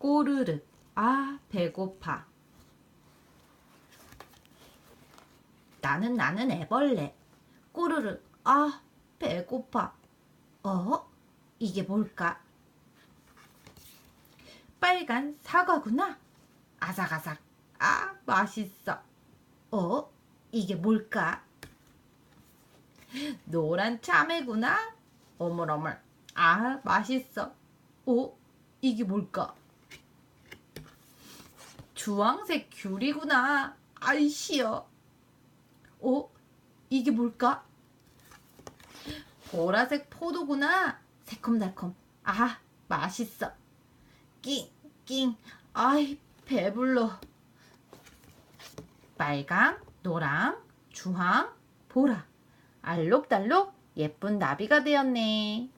꼬르륵 아 배고파. 나는 나는 애벌레. 꼬르륵 아 배고파. 어? 이게 뭘까? 빨간 사과구나. 아삭아삭. 아 맛있어. 어? 이게 뭘까? 노란 참외구나. 어물어물. 아 맛있어. 어? 이게 뭘까 주황색 귤이구나. 아이 시어 어? 이게 뭘까? 보라색 포도구나. 새콤달콤. 아 맛있어. 낑 낑. 아이 배불러. 빨강 노랑 주황 보라. 알록달록 예쁜 나비가 되었네